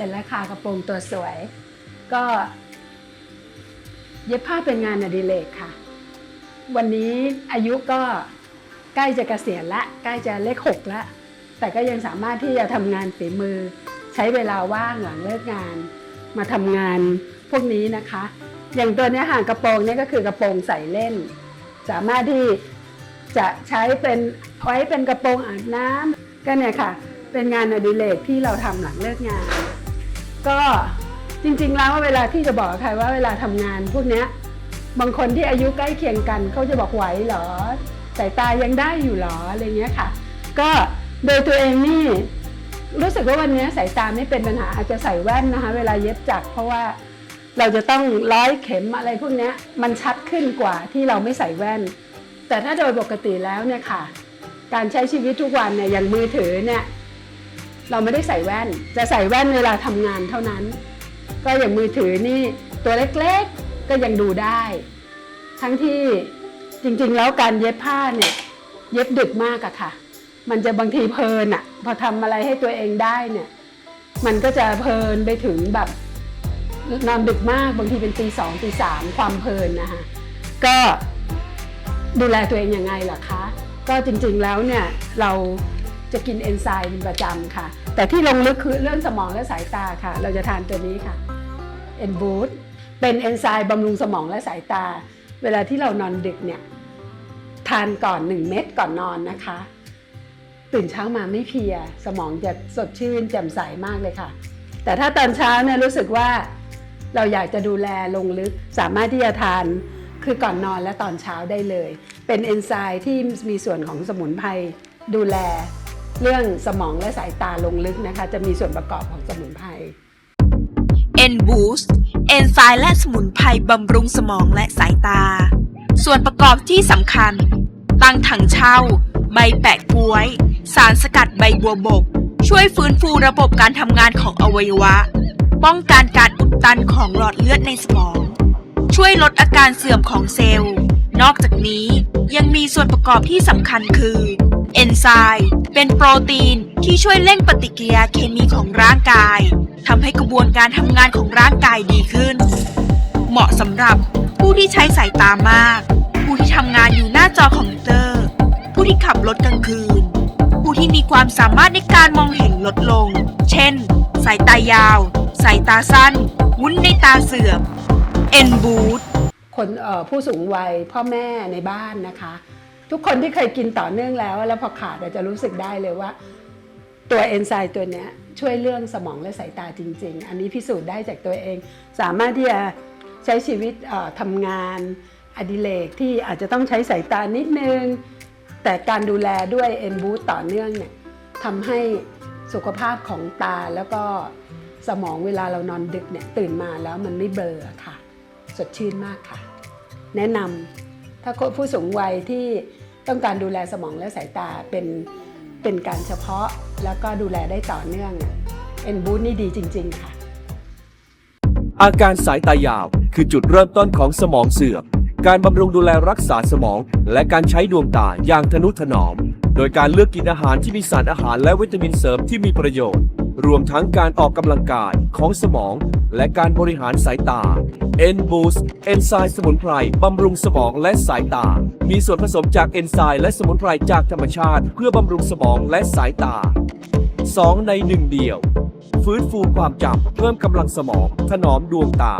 ร็จแล้วค่ะกระโปรงตัวสวย ก็เย็บผ้าเป็นงานอดิเรกค่ะ วันนี้อายุก็ใกล้จะเกษียณละใกล้จะเลขหกละแต่ก็ยังสามารถที่จะทำงานฝีมือ ใช้เวลาว่างหลังเลิกงาน มาทำงานพวกนี้นะคะ อย่างตัวนี้ห่างกระโปรงนี่ก็คือกระโปรงใส่เล่น สามารถที่จะใช้เป็นไว้เป็นกระโปรงอาบน้ำก็เนี่ยค่ะ เป็นงานอดิเรกที่เราทำหลังเลิกงาน ก็จริงๆแล้วเวลาที่จะบอกใครว่าเวลาทำงานพวกเนี้ยบางคนที่อายุใกล้เคียงกันเขาจะบอกไหวเหรอสายตายังได้อยู่เหรออะไรเงี้ยค่ะ ก็โดยตัวเองนี่รู้สึกว่าวันนี้สายตาไม่เป็นปัญหาอาจจะใส่แว่นนะคะ เวลาเย็บจักรเพราะว่าเราจะต้องร้อยเข็มอะไรพวกนี้มันชัดขึ้นกว่าที่เราไม่ใส่แว่น แต่ถ้าโดยปกติแล้วเนี่ยค่ะ การใช้ชีวิตทุกวันเนี่ยอย่างมือถือเนี่ย เราไม่ได้ใส่แว่น จะใส่แว่นเวลาทำงานเท่านั้น ก็อย่างมือถือนี่ตัวเล็กๆก็ยังดูได้ ทั้งที่จริงๆ แล้วการเย็บผ้าเนี่ยเย็บดึกมากอะค่ะ มันจะบางทีเพลินอะพอทำอะไรให้ตัวเองได้เนี่ย มันก็จะเพลินไปถึงแบบนอนดึกมากบางทีเป็นตีสองตีสามความเพลินนะคะก็ดูแลตัวเองยังไงล่ะคะ ก็จริงๆแล้วเนี่ยเรา จะกินเอนไซม์เป็นประจำค่ะ แต่ที่ลงลึกคือเรื่องสมองและสายตาค่ะ เราจะทานตัวนี้ค่ะเอนบูตเป็นเอนไซม์บำรุงสมองและสายตา เวลาที่เรานอนดึกเนี่ยทานก่อน 1 เม็ดก่อนนอนนะคะ ตื่นเช้ามาไม่เพลีย สมองจะสดชื่นแจ่มใสมากเลยค่ะ แต่ถ้าตอนเช้าเนี่ยรู้สึกว่าเราอยากจะดูแลลงลึกสามารถที่จะทานคือก่อนนอนและตอนเช้าได้เลย เป็นเอนไซม์ที่มีส่วนของสมุนไพรดูแล เรื่องสมองและสายตาลงลึกนะคะ จะมีส่วนประกอบของสมุนไพร N Boost เอนไซม์และสมุนไพรบำรุงสมองและสายตา ส่วนประกอบที่สำคัญ ตั้งถังเช่า ใบแปะกล้วย สารสกัดใบบัวบก ช่วยฟื้นฟูระบบการทำงานของอวัยวะ ป้องกันการอุดตันของหลอดเลือดในสมอง ช่วยลดอาการเสื่อมของเซลล์ นอกจากนี้ยังมีส่วนประกอบที่สำคัญคือ เอนไซม์ เป็นโปรตีนที่ช่วยเร่งปฏิกิริยาเคมีของร่างกายทำให้กระบวนการทำงานของร่างกายดีขึ้น เหมาะสำหรับผู้ที่ใช้สายตามาก ผู้ที่ทำงานอยู่หน้าจอคอมพิวเตอร์ ผู้ที่ขับรถกลางคืน ผู้ที่มีความสามารถในการมองเห็นลดลง เช่น สายตายาว สายตาสั้น วุ้นในตาเสื่อมเอ็นบูทคนผู้สูงวัยพ่อแม่ในบ้านนะคะ ทุกคนที่เคยกินต่อเนื่องแล้ว แล้วพอขาดอาจจะรู้สึกได้เลยว่า ตัวเอนไซม์ตัวเนี้ยช่วยเรื่องสมองและสายตาจริง ๆ อันนี้พิสูจน์ได้จากตัวเอง สามารถที่จะใช้ชีวิตทำงานอดิเรกที่อาจจะต้องใช้สายตานิดนึง แต่การดูแลด้วยเอ็นบูตต่อเนื่องเนี่ยทำให้สุขภาพของตาแล้วก็สมองเวลาเรานอนดึกเนี่ยตื่นมาแล้วมันไม่เบลอค่ะ สดชื่นมากค่ะ แนะนำถ้าผู้สูงวัยที่ ต้องการดูแลสมองและสายตาเป็นเป็นการเฉพาะแล้วก็ดูแลได้ต่อเนื่องเอ็นบูธนี่ดีจริง ๆ ค่ะ อาการสายตายาวคือจุดเริ่มต้นของสมองเสื่อม การบำรุงดูแลรักษาสมอง และการใช้ดวงตาอย่างทนุถนอม โดยการเลือกกินอาหารที่มีสารอาหารและวิตามินเสริมที่มีประโยชน์ รวมทั้งการออกกำลังกายของสมอง และการบริหารสายตา N Boost เอนไซม์สมุนไพรบำรุงสมองและสายตา มีส่วนผสมจากเอนไซม์และสมุนไพรจากธรรมชาติ เพื่อบำรุงสมองและสายตา 2 ใน1เดียว ฟื้นฟูความจำเพิ่มกำลังสมอง ถนอมดวงตา